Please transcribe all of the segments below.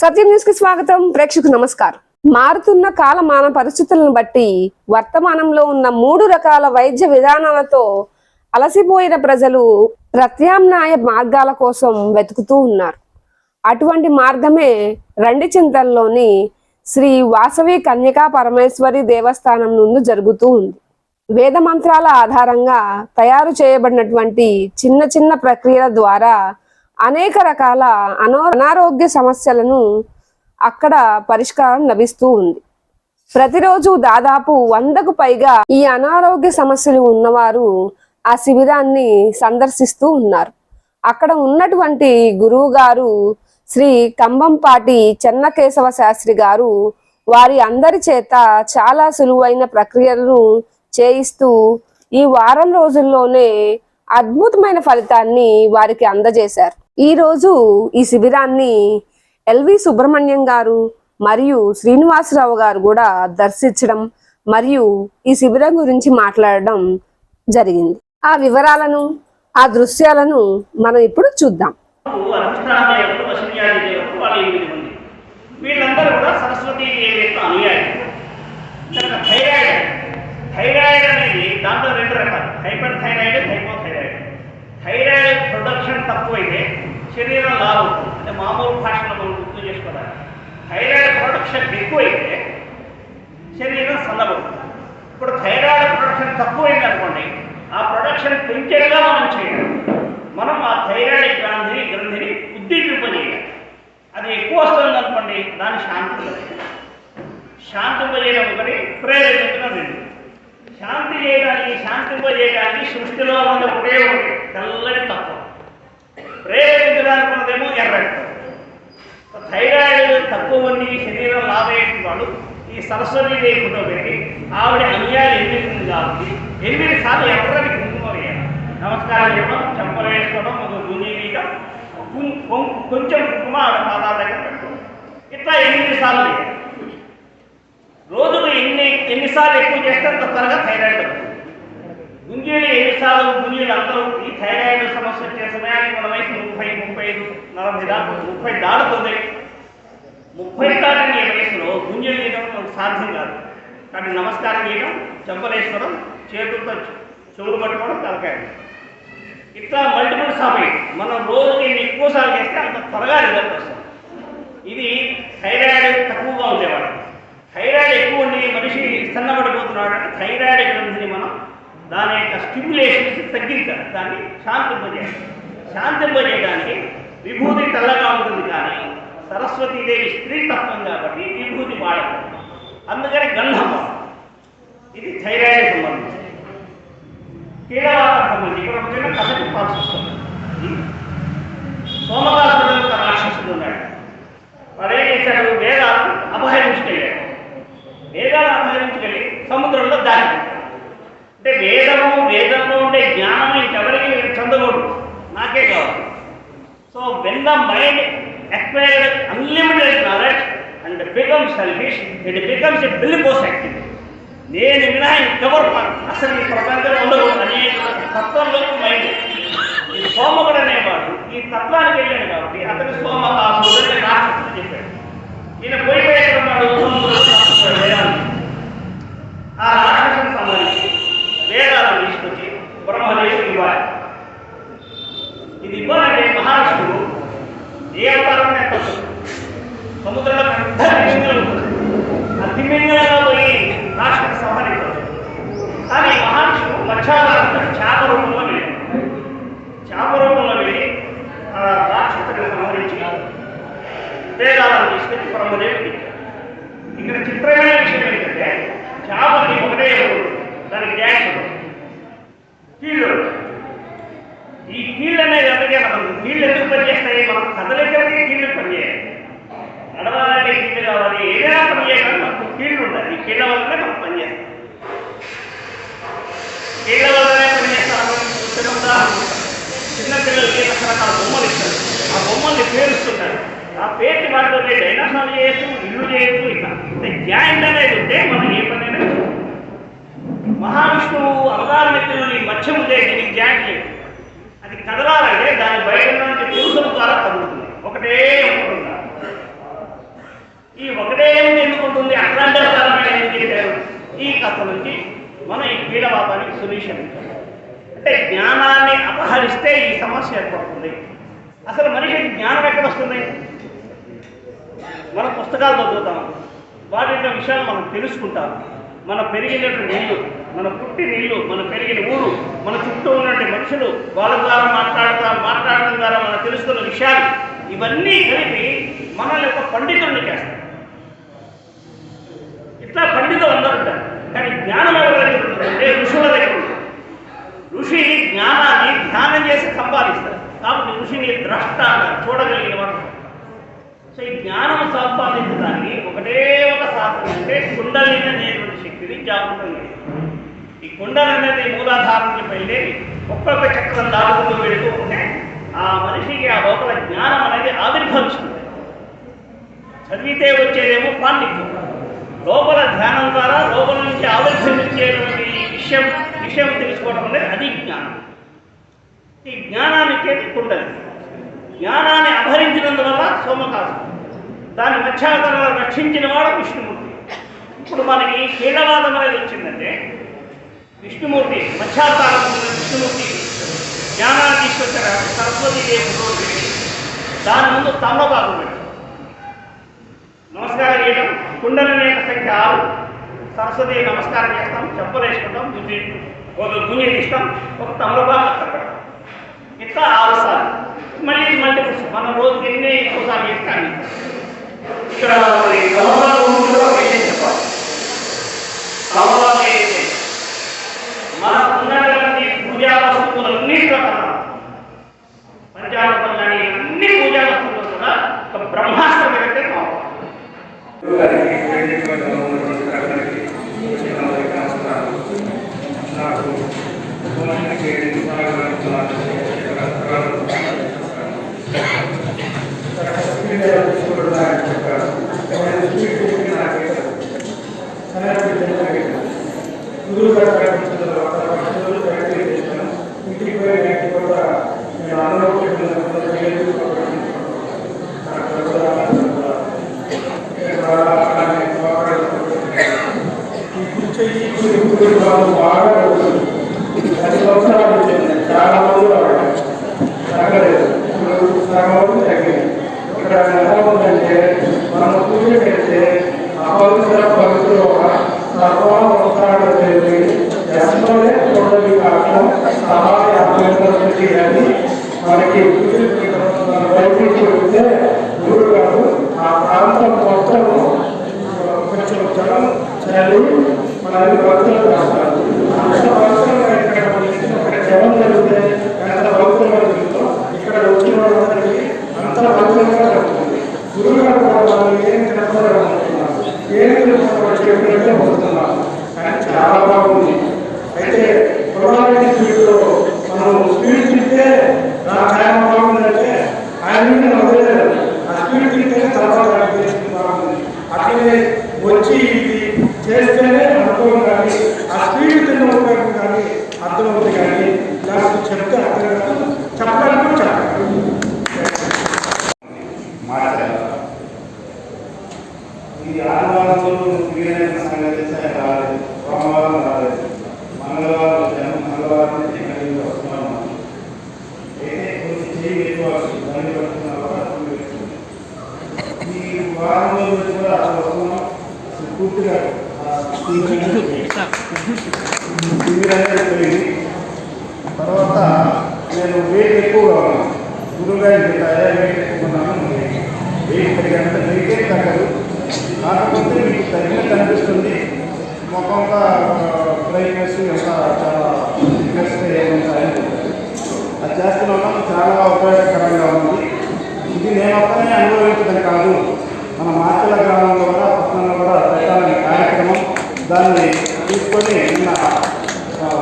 సత్యం న్యూస్కి స్వాగతం. ప్రేక్షకు నమస్కారం. మారుతున్న కాలమాన పరిస్థితులను బట్టి వర్తమానంలో ఉన్న మూడు రకాల వైద్య విధానాలతో అలసిపోయిన ప్రజలు ప్రత్యామ్నాయ మార్గాల కోసం వెతుకుతూ ఉన్నారు. అటువంటి మార్గమే రండి చింతల్లోని శ్రీ వాసవి కన్యకా పరమేశ్వరి దేవస్థానం నుండి జరుగుతూ ఉంది. వేద మంత్రాల ఆధారంగా తయారు చేయబడినటువంటి చిన్న చిన్న ప్రక్రియల ద్వారా అనేక రకాల అనో అనారోగ్య సమస్యలను అక్కడ పరిష్కారం లభిస్తూ ఉంది. ప్రతిరోజు దాదాపు వందకు పైగా ఈ అనారోగ్య సమస్యలు ఉన్నవారు ఆ శిబిరాన్ని సందర్శిస్తూ ఉన్నారు. అక్కడ ఉన్నటువంటి గురువు గారు శ్రీ కంబంపాటి చెన్నకేశవ శాస్త్రి గారు వారి అందరి చేత చాలా సులువైన ప్రక్రియలను చేయిస్తూ ఈ వారం రోజుల్లోనే అద్భుతమైన ఫలితాన్ని వారికి అందజేశారు. ఈ రోజు ఈ శిబిరాన్ని ఎల్వి సుబ్రహ్మణ్యం గారు మరియు శ్రీనివాసరావు గారు కూడా దర్శించడం మరియు ఈ శిబిరం గురించి మాట్లాడడం జరిగింది. ఆ వివరాలను ఆ దృశ్యాలను మనం ఇప్పుడు చూద్దాం. వీళ్ళందరూ కూడా యొక్క అనుయాయులు. థైరాయిడ్ థైరాయిడ్ అనేది దాంట్లో రెండు రకాలు. హైపర్ థైరాయిడ్ థైరాయిడ్ ప్రొడక్షన్ తక్కువైతే శరీరం లావు అవుతుంది అంటే మామూలు భాషలో మనం గుర్తు చేసుకోవాలి. థైరాయిడ్ ప్రొడక్షన్ ఎక్కువైతే శరీరం సన్నబడుతుంది. ఇప్పుడు థైరాయిడ్ ప్రొడక్షన్ తక్కువైంది అనుకోండి ఆ ప్రొడక్షన్ పెంచేలా మనం చేయాలి. మనం ఆ థైరాయిడ్ గ్రంథిని గ్రంథిని ఉద్దీపింపజేయాలి. అది ఎక్కువ వస్తుంది అనుకోండి దాన్ని శాంతింపజేయాలి. శాంతింపజేయడం ఒకటి ప్రేరేపించడం రెండు. శాంతి చేయడానికి శాంతింపజేయడానికి సృష్టిలో ఉన్న ఒకటే ఒకటి తెల్లని తత్వం. ప్రేరేపించడానికి ఉన్నదేమో ఎర్రటి. థైరాయిడ్ తక్కువ మంది శరీరం లాభయ్యేటువంటి వాడు ఈ సరస్వతి దేవి పెరిగి ఆవిడ అన్యాయం ఎనిమిది కాబట్టి ఎనిమిది సార్లు ఎర్రని కుంకుమ వేయాలి. నమస్కారం చెప్పడం చెంపలు వేసుకోవడం ఒక గుంజి కుం- కొం- కొంచెం కుంకుమ ఆవిడ పాదాల దగ్గర పెట్టుకోవడం ఇట్లా ఎనిమిది సార్లు వేయాలి. రోజుకు ఎన్ని ఎన్నిసార్లు ఎక్కువ చేస్తే అంత త్వరగా థైరాయిడ్ వస్తుంది గుంజీలు ఎన్నిసార్లు గుంజీలు అందరూ థైరాయిడ్ సమస్య వచ్చే సమయానికి మన వయసు ముప్పై ముప్పై ఐదు నలభై దాకా ముప్పై దాటుతుంది ముప్పై దాటిన వయసులో గుంజలు చేయడం మనకు సాధ్యం కాదు. కానీ నమస్కారం చేయడం చెంపలేసుకోవడం చేతులతో చెవులు పట్టుకోవడం తలకాయ ఇట్లా మల్టిపుల్ సమయం మనం రోజుకి ఎన్ని ఎక్కువసార్లు చేస్తే అంత త్వరగా రిజల్ట్ వస్తుంది. ఇది థైరాయిడ్ తక్కువగా ఉండేవాడు. థైరాయిడ్ ఎక్కువ ఉండి మనిషి సన్నబడిపోతున్నాడు అంటే థైరాయిడ్ గ్రంథిని మనం దాని యొక్క స్టిమ్యులేషన్స్ తగ్గించాలి. దాన్ని శాంతింపజేయాలి. శాంతింపజేయడానికి విభూతి తెల్లగా ఉంటుంది కానీ సరస్వతీదేవి స్త్రీతత్వం కాబట్టి విభూతి వాడదు అందుకని గంధం ఇది థైరాయిడ్ సంబంధించి. కీలవాతం సంబంధించి. ఇక్కడ ఒక చిన్న కథ చెప్పాల్సి వస్తుంది ఒక రాక్షసుడు ఉన్నాడు. వాడు ఏం చేశాడు? వేదాలు అపహరించుకెళ్ళాడు వేదాలను అపహరించుకెళ్ళి సముద్రంలో దారి పెట్టాడు. అంటే వేదము వేదంలో ఉండే జ్ఞానం ఇంకెవరికి చెందకూడదు. నాకే కావాలి. So when the mind acquired unlimited knowledge and become selfish it becomes a bellicose activity నేను వినా ఇంకెవరు అసలు ఈ ప్రపంచంలో ఉండకూడదు. అనే తత్వంలో మైండ్ ఈ సోమకుడు అనేవాడు ఈ తత్వానికి వెళ్ళాడు కాబట్టి అతను సోమ అనే రాక్షసుడు చెప్పాడు. ఈయన పోయి ఎక్కడ ఆ రాక్షసుని సంబంధించి వేదాలను తీసుకొచ్చి బ్రహ్మదేవుడు ఇవ్వాలి. ఇది ఇవ్వాలంటే మహారాష్ట్రుడు ఏ అవతారం సముద్రంలో పెద్ద తిమింగలం ఉంటుంది ఆ తిమింగలంగా పోయి రాష్ట్రం సంహరించారు కానీ మహావిష్ణువు మత్స్యావతారంతో చేప రూపంలో వెళ్ళాడు చేప రూపంలో వెళ్ళి ఆ రాక్షసుని సంహరించి వేదాలను తీసుకొచ్చి బ్రహ్మదేవుడికి ఇక్కడ చిత్రమైన విషయం ఏంటంటే చేపకి ఒకటే ఎరువు. దానికి గ్యాస్ ఉండదు. కీళ్ళు ఉండవు. ఈ కీళ్ళు అనేది ఎందుకే మనకు కీళ్ళు ఎందుకు పనిచేస్తాయి? మనం కదలికలకి కీళ్ళు పనిచేయాలి నడవాలంటే కీళ్ళు కావాలి. ఏదైనా పనిచేయాలి మనకు కీళ్ళు ఉండాలి. కీళ్ళ వల్లనే మనం పనిచేస్తాం కీళ్ళ వల్లనే పనిచేస్తాము చిన్న ఉదాహరణ చిన్న రకరకాల బొమ్మలు ఇస్తారు. ఆ బొమ్మల్ని పేరుస్తుంటారు. ఆ పేరుని వాటితో డైనాసార్ చేయొచ్చు ఇల్లు చేయొచ్చు ఇట్లా. జాయింట్ అనేది ఉంటే మనం ఏ పనైనా చేయొచ్చు. మహావిష్ణువు అవతార వ్యక్తులు మధ్య ఉండే దీనికి జాయింట్ లేదు అది కదలాలంటే దాని బయట నుంచి పురుషుల ద్వారా కదులుతుంది. ఒకటే ఉంటుంది ఈ ఒకటే ఏమిటి ఎందుకుంటుంది? అట్లాంటి కారణమైన ఏం చేశారు ఈ కథ నుంచి మనం ఈ పీడవాదానికి సొల్యూషన్ అంటే జ్ఞానాన్ని అపహరిస్తే ఈ సమస్య ఏర్పడుతుంది. అసలు మనిషికి జ్ఞానం ఎక్కడ వస్తుంది మన పుస్తకాలు చదువుతాం. వాటి యొక్క విషయాలు మనం తెలుసుకుంటాం. మన పెరిగినటువంటి ఇల్లు మన పుట్టి నీళ్ళు మన పెరిగిన ఊరు మన చుట్టూ ఉన్నటువంటి మనుషులు వాళ్ళ ద్వారా మాట్లాడతా మాట్లాడడం ద్వారా మనం తెలుసుకున్న విషయాలు ఇవన్నీ కలిపి మనల్ని ఒక పండితుడిని చేస్తాం ఇట్లా పండితులు అందరూ ఉంటారు. కానీ జ్ఞానం ఎవరి దగ్గర ఉంటుందంటే ఋషుల దగ్గర ఉంటుంది. ఋషి జ్ఞానాన్ని ధ్యానం చేసి సంపాదిస్తారు. కాబట్టి ఋషిని ద్రష్ట చూడగలిగిన వాడు సో ఈ జ్ఞానం సంపాదించడానికి ఒకటే ఒక సాధనం అంటే కుండలిని అనేటువంటి శక్తిని జాగృతం లేదు ఈ కుండలి అనేది మూలాధారం నుంచి ఒక్కొక్క చక్రం దాటుకుంటూ వెళుతూ ఉంటే ఆ మనిషికి ఆ లోపల జ్ఞానం అనేది ఆవిర్భవిస్తుంది. చదివితే వచ్చేదేమో పాండిత్యం. లోపల ధ్యానం ద్వారా లోపల నుంచి ఆవిర్భవించేటువంటి విషయం విషయం తెలుసుకోవడం అనేది అది జ్ఞానం. ఈ జ్ఞానాన్ని చేతి కుండలి. జ్ఞానాన్ని అభరించినందువల్ల సోమకాసు దాన్ని మధ్యాహ్నంలో రక్షించిన వాడు విష్ణుమూర్తి. ఇప్పుడు మనకి కీలవాదం అనేది వచ్చిందంటే విష్ణుమూర్తి మధ్యావతారం విష్ణుమూర్తి జ్ఞానాన్ని తీసుకొచ్చారు సరస్వతి దేవి దాని ముందు తమ్మబాబు నమస్కారం చేయడం కుండలని యొక్క సంఖ్య ఆరు. సరస్వతి నమస్కారం చేస్తాం చెప్పులు వేసుకుంటాం గుంజి ఒక గుంజి ఇస్తాం ఒక తమలపాకు అక్కడ. ఇట్లా ఆరు సార్లు. మళ్ళీ మళ్ళీ మనం రోజుకి ఎన్ని ఎక్కువ సార్లు ఇక్కడ మరి తమలపాకు చెప్పాలి. తమలపాకు అయితే మన ఉన్నటువంటి పూజా వస్తువులన్నింటిలో కన్నా పంచామృతం కానీ అన్ని పూజా వస్తువులు కూడా ఒక బ్రహ్మాస్త్రం ఏంటంటే నాకు భూమికి గురువు గారు ప్రకటించిన తర్వాత పది రోజులు ప్రాక్టీస్ చేశాను ఇంటికి పోయి ఇంటికి కూడా నేను అనుభవం ఈ కుర్చీ ఇప్పుడు వాళ్ళు బాగా పది సంవత్సరాలు వచ్చింది చాలా మంది వాడారు తగ్గలేదు ఇప్పుడు సగం వరకు తగ్గింది ఇక్కడ ఎలా ఉందంటే మనం పూజ చేస్తే అపవిత్ర పవిత్ర సర్వావతార దేవి యశ్వరే చూడవి కాక సహాయ అభ్యంతరపతి అని మనకి పూజ బయటికి చెప్తే గురువు గారు ఆ ప్రాంతం మొత్తం కొంచెం జలం చలి మనల్ని భక్తులు రాస్తారు అంత భక్తులుగా ఇక్కడ వచ్చిన ఒక జలం జరిగితే ఎంత భక్తులుగా జరుగుతుందో ఇక్కడ వచ్చిన వాళ్ళందరికీ అంత భక్తులుగా జరుగుతుంది గురువు గారు కూడా వాళ్ళు ఏం తెలుసుకోవాలనుకుంటున్నారు ఏం తెలుసుకోవాలి చెప్పినట్టే వస్తున్నాం కానీ చాలా బాగుంది అయితే పురాణి స్పీడ్లో మనం స్పీడ్ తింటే నా టైం బాగుందంటే ఆయన వదిలేదు ఆ స్పీడ్ తింటే తర్వాత అనిపిస్తుంది బాగుంది అట్లనే వచ్చి ఇది చేస్తేనే అనుభవం కానీ ఆ స్పీడ్ తిన్న ఉపయోగం కానీ అర్థమవుతుంది కానీ లేకపోతే చెప్తే అర్థం కాదు చెప్పడానికి కూడా చెప్పాలి ఇది ఆదివారంలో సంగతి రాలేదు. సోమవారం రాలేదు. మంగళవారం వచ్చాను. మంగళవారం నుంచి వస్తున్నాను. అయితే కొంచెం చేయి దాన్ని పడుతున్న అవకాశం లేదు. ఈ వారం రోజులు కూడా వస్తున్నాం అసలు పూర్తిగా ఆ అనేది పోయింది తర్వాత నేను వెయిట్ ఎక్కువగా ఉన్నాను గురువుగారి పెట్టాయా వెయిట్ ఎక్కువన్నాను వెయిట్ పెరిగినంత వెయిటే తగ్గదు. కాకపోతే మీకు తగినట్టు అనిపిస్తుంది ముఖంగా బ్రైట్నెస్ ఇంకా చాలా ఫిట్నెస్ ఏముంటాయని అది చేస్తున్నాం చాలా ఉపయోగకరంగా ఉంది. ఇది నేను ఒక్కనే అనుభవించడం కాదు. మన మార్చల గ్రామంలో కూడా పట్టణంలో కూడా పెట్టాలని కార్యక్రమం దాన్ని తీసుకొని నిన్న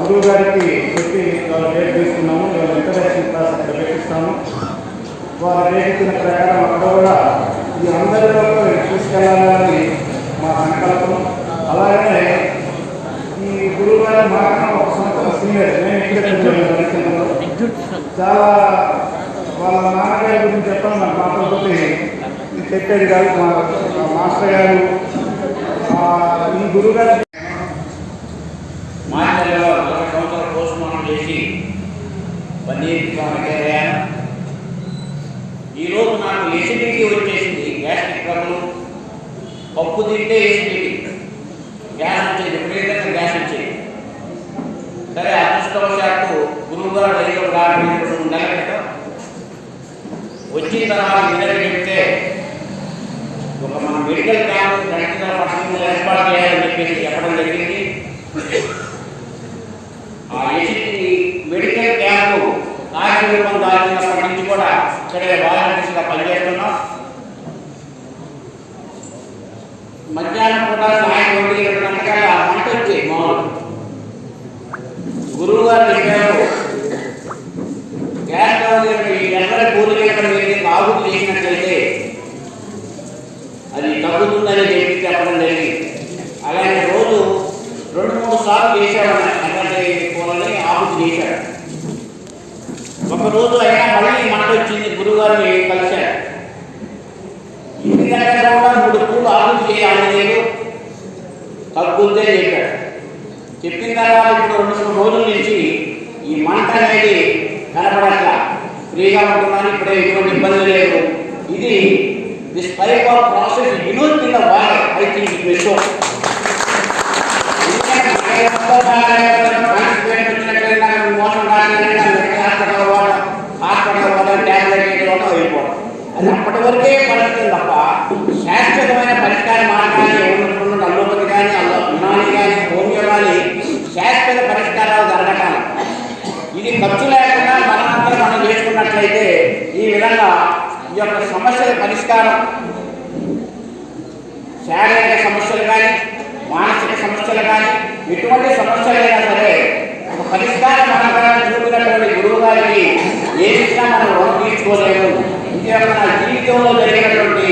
గురువు గారికి చెప్పి వాళ్ళు డేట్ తీసుకున్నాము. ఇవాళ ఇంటర్నేషనల్ క్లాస్ అక్కడ పెట్టిస్తాము. వారు డేట్ ఇచ్చిన ప్రకారం అక్కడ కూడా ఈ అందరిలో తీసుకెళ్ళాలని మా సంకల్పం. అలాగే ఈ గురువు గారి మాత్రం ఒక సంవత్సరం సీనియర్. నేను ఇక్కడ చాలా వాళ్ళ నాన్నగారి గురించి చెప్పడం నాకు. మాట్లాడుతుంది చెప్పేది కాదు మా మాస్టర్ గారు. ఈ గురువు గారు నలభై సంవత్సరాల పోస్ట్ మార్టం చేసి పన్నీరు రిటైర్ ఈరోజు నాకు ఎసిడిటీ వచ్చేసింది గ్యాస్ట్రిక్ ట్రబుల్ పప్పు తింటే ఎసిడిటీ గ్యాస్ వచ్చేది విపరీతంగా గ్యాస్ వచ్చేది. సరే అదృష్టవశాత్తు గురువుగారు గారు దగ్గర రావడం రెండు నెలల క్రితం వచ్చిన తర్వాత ఇద్దరు చెప్తే ఒక మన మెడికల్ క్యాంప్ గంటల పట్టణంలో ఏర్పాటు చేయాలని చెప్పేసి చెప్పడం జరిగింది. ఆ ఎసిటి మెడికల్ క్యాంపు కార్యక్రమం దాచినప్పటి నుంచి కూడా ఇక్కడ వాలంటీర్స్గా పనిచేస్తున్నాం. మధ్యాహ్నం పూట సాయంత్రం ఒకటి గంటల మంట వచ్చేది మామూలు గురువు గారు చెప్పారు గ్యాస్ అది తగ్గుతుందని చెప్పి చెప్పడం జరిగింది. అలాగే రోజు రెండు మూడు సార్లు చేశాడు అటువంటి కూరని ఆఫీస్ చేశాడు ఒక రోజు అయినా మళ్ళీ మంట వచ్చింది గురుగారిని కలిశాడు ఇంటి దగ్గర కూడా మూడు పూలు ఆఫీస్ చేయాలి లేదు. తగ్గుతుందే చెప్పాడు చెప్పిన తర్వాత ఇప్పుడు రెండు మూడు రోజుల నుంచి ఈ మంట అనేది కనపడట్లా. ఫ్రీగా ఉంటున్నాను ఇప్పుడే ఎటువంటి ఇబ్బంది లేదు. ఇది this type of process unit in the world. I think it will show. అది అప్పటి వరకే పడుతుంది తప్ప శాశ్వతమైన పరిష్కార మార్గాన్ని ఎవరుకుంటున్న అల్లోపతి కానీ అల్లో యునాని కానీ హోమియో కానీ శాశ్వత పరిష్కారాలు జరగటాలి ఇది ఖర్చు లేకుండా మనంతా మనం చేసుకున్నట్లయితే ఈ విధంగా ఈ యొక్క సమస్యల పరిష్కారం. శారీరక సమస్యలు కానీ మానసిక సమస్యలు కానీ ఎటువంటి సమస్యలైనా సరే ఒక పరిష్కార మార్గాన్ని చూపినటువంటి గురువు గారికి ఏ విషయం మనం రుణం తీర్చుకోలేము ఇది నా జీవితంలో జరిగినటువంటి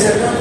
ser